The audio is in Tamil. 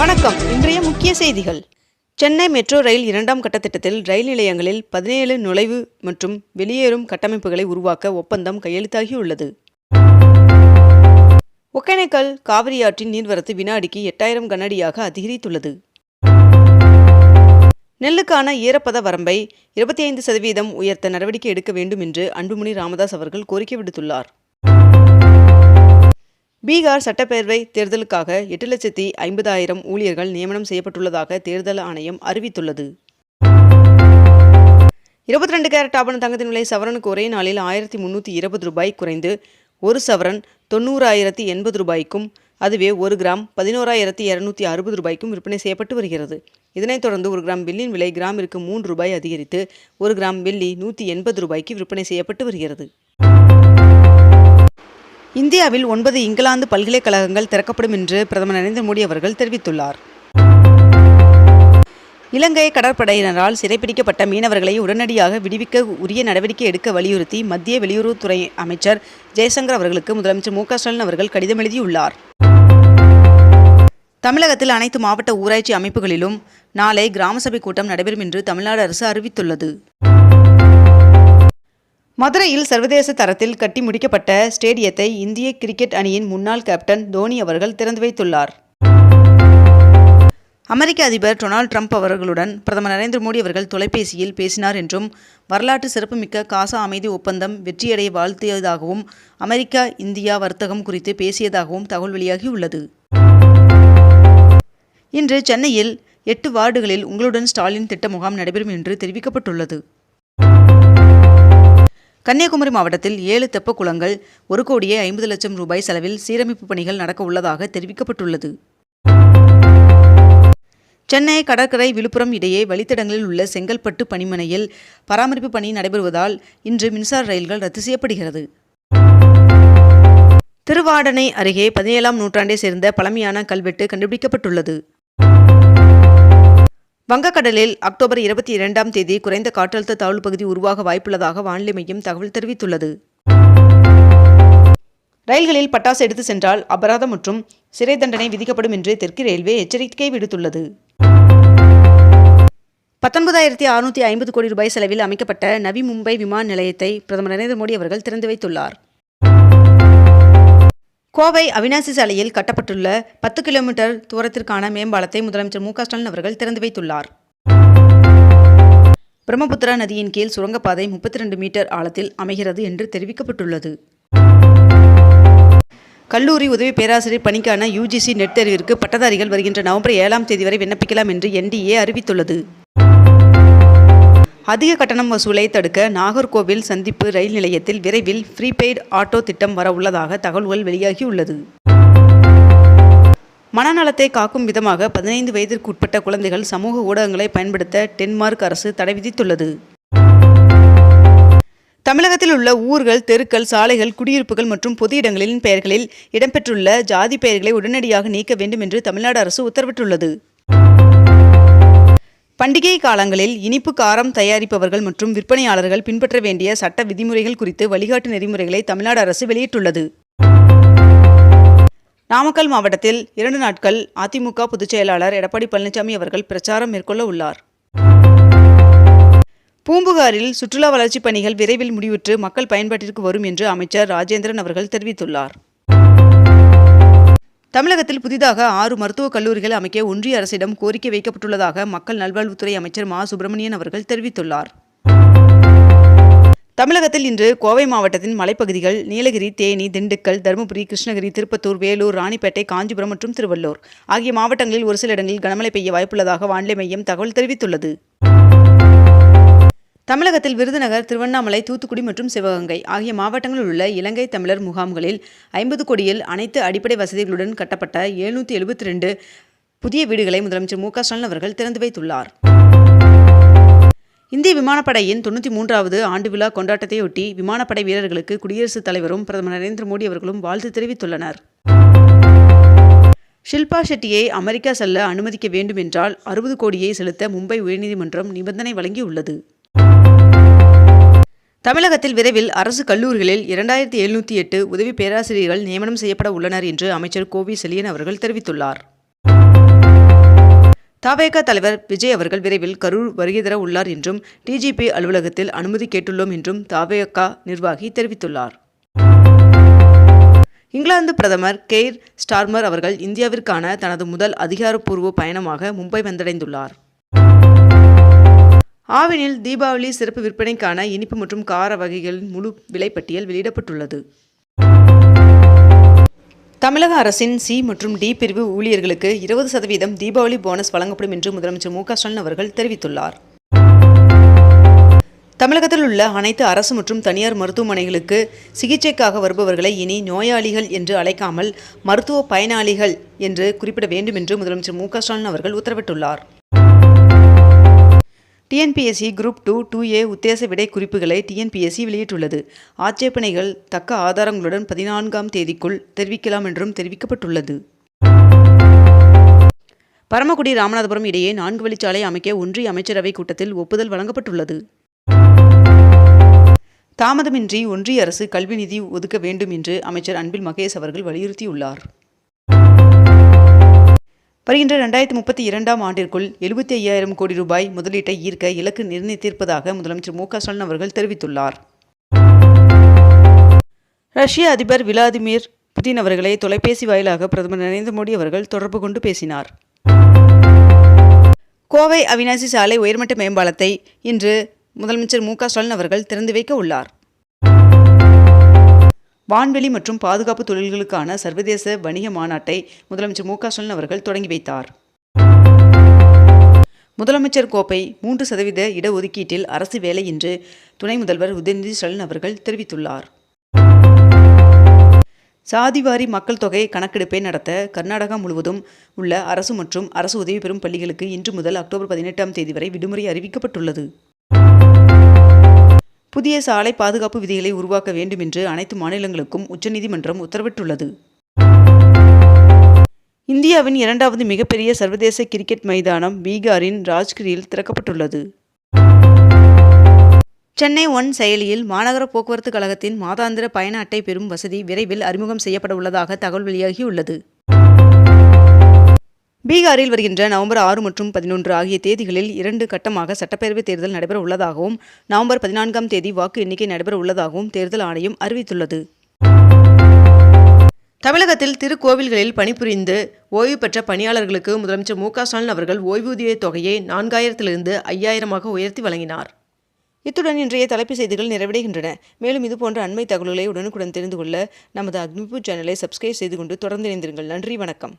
வணக்கம். இன்றைய முக்கிய செய்திகள். சென்னை மெட்ரோ ரயில் இரண்டாம் கட்ட திட்டத்தில் ரயில் நிலையங்களில் பதினேழு நுழைவு மற்றும் வெளியேறும் கட்டமைப்புகளை உருவாக்க ஒப்பந்தம் கையெழுத்தாகியுள்ளது. ஒகேனக்கல் காவிரி ஆற்றின் நீர்வரத்து வினாடிக்கு எட்டாயிரம் கனஅடியாக அதிகரித்துள்ளது. நெல்லுக்கான ஈரப்பத வரம்பை இருபத்தி ஐந்து சதவீதம் உயர்த்த நடவடிக்கை எடுக்க வேண்டும் என்று அன்புமணி ராமதாஸ் அவர்கள் கோரிக்கை விடுத்துள்ளார். பீகார் சட்டப்பேரவை தேர்தலுக்காக எட்டு லட்சத்தி ஐம்பதாயிரம் ஊழியர்கள் நியமனம் செய்யப்பட்டுள்ளதாக தேர்தல் ஆணையம் அறிவித்துள்ளது. இருபத்தி ரெண்டு கேரட் ஆபண தங்கத்தின் விலை சவரனுக்கு ஒரே நாளில் ஆயிரத்தி முந்நூற்றி இருபது ரூபாய் குறைந்து ஒரு சவரன் தொண்ணூறாயிரத்தி எண்பது ரூபாய்க்கும் அதுவே ஒரு கிராம் பதினோராயிரத்தி இரநூத்தி அறுபது ரூபாய்க்கும் விற்பனை செய்யப்பட்டு வருகிறது. இதனைத் தொடர்ந்து ஒரு கிராம் வெள்ளியின் விலை கிராமிற்கு மூன்று ரூபாய் அதிகரித்து ஒரு கிராம் வெள்ளி நூற்றி எண்பது ரூபாய்க்கு விற்பனை செய்யப்பட்டு வருகிறது. இந்தியாவில் ஒன்பது இங்கிலாந்து பல்கலைக்கழகங்கள் திறக்கப்படும் என்று பிரதமர் நரேந்திர மோடி அவர்கள் தெரிவித்துள்ளார். இலங்கை கடற்படையினரால் சிறைப்பிடிக்கப்பட்ட மீனவர்களை உடனடியாக விடுவிக்க உரிய நடவடிக்கை எடுக்க வலியுறுத்தி மத்திய வெளியுறவுத்துறை அமைச்சர் ஜெயசங்கர் அவர்களுக்கு முதலமைச்சர் மு க ஸ்டாலின் அவர்கள் கடிதம் எழுதியுள்ளார். தமிழகத்தில் அனைத்து மாவட்ட ஊராட்சி அமைப்புகளிலும் நாளை கிராம சபை கூட்டம் நடைபெறும் என்று தமிழ்நாடு அரசு அறிவித்துள்ளது. மதுரையில் சர்வதேச தரத்தில் கட்டி முடிக்கப்பட்ட ஸ்டேடியத்தை இந்திய கிரிக்கெட் அணியின் முன்னாள் கேப்டன் தோனி அவர்கள் திறந்து வைத்துள்ளார். அமெரிக்க அதிபர் டொனால்ட் ட்ரம்ப் அவர்களுடன் பிரதமர் நரேந்திர மோடி அவர்கள் தொலைபேசியில் பேசினார் என்றும் வரலாற்று சிறப்புமிக்க காசா அமைதி ஒப்பந்தம் வெற்றியடைய வாழ்த்தியதாகவும் அமெரிக்கா இந்தியா வர்த்தகம் குறித்து பேசியதாகவும் தகவல் வெளியாகியுள்ளது. இன்று சென்னையில் எட்டு வார்டுகளில் உங்களுடன் ஸ்டாலின் திட்ட முகாம் நடைபெறும் என்று தெரிவிக்கப்பட்டுள்ளது. கன்னியாகுமரி மாவட்டத்தில் ஏழு தெப்ப குளங்கள் ஒரு கோடியே ஐம்பது லட்சம் ரூபாய் செலவில் சீரமைப்பு பணிகள் நடக்க உள்ளதாக தெரிவிக்கப்பட்டுள்ளது. சென்னை கடற்கரை விழுப்புரம் இடையே வழித்தடங்களில் உள்ள செங்கல்பட்டு பணிமனையில் பராமரிப்பு பணி நடைபெறுவதால் இன்று மின்சார ரயில்கள் ரத்து செய்யப்படுகிறது. திருவாடனை அருகே பதினேழாம் நூற்றாண்டை சேர்ந்த பழமையான கல்வெட்டு கண்டுபிடிக்கப்பட்டுள்ளது. வங்கக்கடலில் அக்டோபர் இருபத்தி இரண்டாம் தேதி குறைந்த காற்றழுத்த தாழ்வு பகுதி உருவாக வாய்ப்புள்ளதாக வானிலை மையம் தகவல் தெரிவித்துள்ளது. ரயில்களில் பட்டாசு எடுத்து சென்றால் அபராதம் மற்றும் சிறை தண்டனை விதிக்கப்படும் என்று தெற்கு ரயில்வே எச்சரிக்கை விடுத்துள்ளது. பத்தொன்பதாயிரத்தி அறுநூற்றி ஐம்பது கோடி ரூபாய் செலவில் அமைக்கப்பட்ட நவி மும்பை விமான நிலையத்தை பிரதமர் நரேந்திர மோடி அவர்கள் திறந்து வைத்துள்ளார். கோவை அவினாசி சாலையில் கட்டப்பட்டுள்ள பத்து கிலோமீட்டர் தூரத்திற்கான மேம்பாலத்தை முதலமைச்சர் மு ஸ்டாலின் அவர்கள் திறந்து வைத்துள்ளார். பிரம்மபுத்திரா நதியின் கீழ் சுரங்கப்பாதை முப்பத்தி ரெண்டு மீட்டர் ஆழத்தில் அமைகிறது என்று தெரிவிக்கப்பட்டுள்ளது. கல்லூரி உதவி பேராசிரியர் பணிக்கான யுஜிசி நெட் தேர்விற்கு பட்டதாரிகள் வருகின்ற நவம்பர் ஏழாம் தேதி வரை விண்ணப்பிக்கலாம் என்று என்டிஏ அறிவித்துள்ளது. அதிக கட்டணம் வசூலை தடுக்க நாகர்கோவில் சந்திப்பு ரயில் நிலையத்தில் விரைவில் ப்ரீபெய்ட் ஆட்டோ திட்டம் வர உள்ளதாக தகவல்கள் வெளியாகியுள்ளது. மனநலத்தை காக்கும் விதமாக பதினைந்து வயதிற்கு உட்பட்ட குழந்தைகள் சமூக ஊடகங்களை பயன்படுத்த டென்மார்க் அரசு தடை விதித்துள்ளது. தமிழகத்தில் உள்ள ஊர்கள் தெருக்கள் சாலைகள் குடியிருப்புகள் மற்றும் பொது இடங்களின் பெயர்களில் இடம்பெற்றுள்ள ஜாதி பெயர்களை உடனடியாக நீக்க வேண்டும் என்று தமிழ்நாடு அரசு உத்தரவிட்டுள்ளது. பண்டிகை காலங்களில் இனிப்பு காரம் தயாரிப்பவர்கள் மற்றும் விற்பனையாளர்கள் பின்பற்ற வேண்டிய சட்ட விதிமுறைகள் குறித்து வழிகாட்டு நெறிமுறைகளை தமிழ்நாடு அரசு வெளியிட்டுள்ளது. நாமக்கல் மாவட்டத்தில் இரண்டு நாட்கள் அதிமுக பொதுச் செயலாளர் எடப்பாடி பழனிசாமி அவர்கள் பிரச்சாரம் மேற்கொள்ள உள்ளார். பூம்புகாரில் சுற்றுலா வளர்ச்சிப் பணிகள் விரைவில் முடிவுற்று மக்கள் பயன்பாட்டிற்கு வரும் என்று அமைச்சர் ராஜேந்திரன் அவர்கள் தெரிவித்துள்ளார். தமிழகத்தில் புதிதாக ஆறு மருத்துவக் கல்லூரிகள் அமைக்க ஒன்றிய அரசிடம் கோரிக்கை வைக்கப்பட்டுள்ளதாக மக்கள் நல்வாழ்வுத்துறை அமைச்சர் மா. சுப்பிரமணியன் அவர்கள் தெரிவித்துள்ளார். தமிழகத்தில் இன்று கோவை மாவட்டத்தின் மலைப்பகுதிகள் நீலகிரி தேனி திண்டுக்கல் தருமபுரி கிருஷ்ணகிரி திருப்பத்தூர் வேலூர் ராணிப்பேட்டை காஞ்சிபுரம் மற்றும் திருவள்ளூர் ஆகிய மாவட்டங்களில் ஒரு சில இடங்களில் கனமழை பெய்ய வாய்ப்புள்ளதாக வானிலை மையம் தகவல் தெரிவித்துள்ளது. தமிழகத்தில் விருதுநகர் திருவண்ணாமலை தூத்துக்குடி மற்றும் சிவகங்கை ஆகிய மாவட்டங்களில் உள்ள இலங்கை தமிழர் முகாம்களில் ஐம்பது கோடியில் அனைத்து அடிப்படை வசதிகளுடன் கட்டப்பட்ட எழுநூற்றி எழுபத்தி ரெண்டு புதிய வீடுகளை முதலமைச்சர் மு க ஸ்டாலின் அவர்கள் திறந்து வைத்துள்ளார். இந்திய விமானப்படையின் தொண்ணூற்றி மூன்றாவது ஆண்டு விழா கொண்டாட்டத்தையொட்டி விமானப்படை வீரர்களுக்கு குடியரசுத் தலைவரும் பிரதமர் நரேந்திர மோடி அவர்களும் வாழ்த்து தெரிவித்துள்ளனர். ஷில்பா ஷெட்டியை அமெரிக்கா செல்ல அனுமதிக்க வேண்டும் என்றால் அறுபது கோடியை செலுத்த மும்பை உயர்நீதிமன்றம் நிபந்தனை வழங்கியுள்ளது. தமிழகத்தில் விரைவில் அரசு கல்லூரிகளில் இரண்டாயிரத்தி எழுநூற்றி எட்டு உதவி பேராசிரியர்கள் நியமனம் செய்யப்பட உள்ளனர் என்று அமைச்சர் கோவி செலியன் அவர்கள் தெரிவித்துள்ளார். தவேக தலைவர் விஜய் அவர்கள் விரைவில் கரூர் வருகை தர உள்ளார் என்றும் டிஜிபி அலுவலகத்தில் அனுமதி கேட்டுள்ளோம் என்றும் தவேக நிர்வாகி தெரிவித்துள்ளார். இங்கிலாந்து பிரதமர் கெய்ர் ஸ்டார்மர் அவர்கள் இந்தியாவிற்கான தனது முதல் அதிகாரப்பூர்வ பயணமாக மும்பை வந்தடைந்துள்ளார். ஆவினில் தீபாவளி சிறப்பு விற்பனைக்கான இனிப்பு மற்றும் கார வகைகளின் முழு விலைப்பட்டியல் வெளியிடப்பட்டுள்ளது. தமிழக அரசின் சி மற்றும் டி பிரிவு ஊழியர்களுக்கு இருபது சதவீதம் தீபாவளி போனஸ் வழங்கப்படும் என்று முதலமைச்சர் மு க ஸ்டாலின் அவர்கள் தெரிவித்துள்ளார். தமிழகத்தில் உள்ள அனைத்து அரசு மற்றும் தனியார் மருத்துவமனைகளுக்கு சிகிச்சைக்காக வருபவர்களை இனி நோயாளிகள் என்று அழைக்காமல் மருத்துவ பயனாளிகள் என்று குறிப்பிட வேண்டும் என்று முதலமைச்சர் மு க ஸ்டாலின் அவர்கள் உத்தரவிட்டுள்ளார். TNPSC group two two A உத்தேச விடை குறிப்புகளை டிஎன்பிஎஸ்சி வெளியிட்டுள்ளது. ஆட்சேபனைகள் தக்க ஆதாரங்களுடன் பதினான்காம் தேதிக்குள் தெரிவிக்கலாம் என்றும் தெரிவிக்கப்பட்டுள்ளது. பரமக்குடி ராமநாதபுரம் இடையே நான்கு வழிச்சாலை அமைக்க ஒன்றிய அமைச்சரவை கூட்டத்தில் ஒப்புதல் வழங்கப்பட்டுள்ளது. தாமதமின்றி ஒன்றிய அரசு கல்வி நிதி ஒதுக்க வேண்டும் என்று அமைச்சர் அன்பில் மகேஷ் அவர்கள் வலியுறுத்தியுள்ளார். வருகின்ற ரெண்டாயிரத்தி முப்பத்தி இரண்டாம் ஆண்டிற்குள் எழுபத்தி ஐயாயிரம் கோடி ரூபாய் முதலீட்டை ஈர்க்க இலக்கு நிர்ணயித்திருப்பதாக முதலமைச்சர் மு க ஸ்டாலின் அவர்கள் தெரிவித்துள்ளார். ரஷ்ய அதிபர் விளாதிமிர் புதின் அவர்களை தொலைபேசி வாயிலாக பிரதமர் நரேந்திர மோடி அவர்கள் தொடர்பு கொண்டு பேசினார். கோவை அவினாசி சாலை உயர்மட்ட மேம்பாலத்தை இன்று முதலமைச்சர் மு க ஸ்டாலின் அவர்கள் திறந்து வைக்க உள்ளார். வான்வெளி மற்றும் பாதுகாப்பு தொழில்களுக்கான சர்வதேச வணிக மாநாட்டை முதலமைச்சர் மு க ஸ்டாலின் அவர்கள் தொடங்கி வைத்தார். முதலமைச்சர் கோப்பை மூன்று சதவீத இடஒதுக்கீட்டில் அரசு வேலை என்று துணை முதல்வர் உதயநிதி ஸ்டாலின் அவர்கள் தெரிவித்துள்ளார். சாதிவாரி மக்கள் தொகை கணக்கெடுப்பை நடத்த கர்நாடகா முழுவதும் உள்ள அரசு மற்றும் அரசு உதவி பெறும் பள்ளிகளுக்கு இன்று முதல் அக்டோபர் பதினெட்டாம் தேதி வரை விடுமுறை அறிவிக்கப்பட்டுள்ளது. புதிய சாலை பாதுகாப்பு விதிகளை உருவாக்க வேண்டும் என்று அனைத்து மாநிலங்களுக்கும் உச்சநீதிமன்றம் உத்தரவிட்டுள்ளது. இந்தியாவின் இரண்டாவது மிகப்பெரிய சர்வதேச கிரிக்கெட் மைதானம் பீகாரின் ராஜ்கிரியில் திறக்கப்பட்டுள்ளது. சென்னை ஒன் செயலியில் மாநகர போக்குவரத்து கழகத்தின் மாதாந்திர பயண அட்டை பெறும் வசதி விரைவில் அறிமுகம் செய்யப்பட உள்ளதாக தகவல் வெளியாகியுள்ளது. பீகாரில் வருகின்ற நவம்பர் ஆறு மற்றும் பதினொன்று ஆகிய தேதிகளில் இரண்டு கட்டமாக சட்டப்பேரவைத் தேர்தல் நடைபெற உள்ளதாகவும் நவம்பர் பதினான்காம் தேதி வாக்கு எண்ணிக்கை நடைபெற உள்ளதாகவும் தேர்தல் ஆணையம் அறிவித்துள்ளது. தமிழகத்தில் திருக்கோவில்களில் பணிபுரிந்து ஓய்வு பெற்ற பணியாளர்களுக்கு முதலமைச்சர் மு க ஸ்டாலின் அவர்கள் ஓய்வூதிய தொகையை நான்காயிரத்திலிருந்து ஐயாயிரமாக உயர்த்தி வழங்கினார். இத்துடன் இன்றைய தலைப்பு செய்திகள் நிறைவடைகின்றன. மேலும் இதுபோன்ற அண்மை தகவல்களை உடனுக்குடன் தெரிந்து கொள்ள நமது அக்னிபு சேனலை சப்ஸ்கிரைப் செய்து கொண்டு தொடர்ந்து இணைந்திருங்கள். நன்றி வணக்கம்.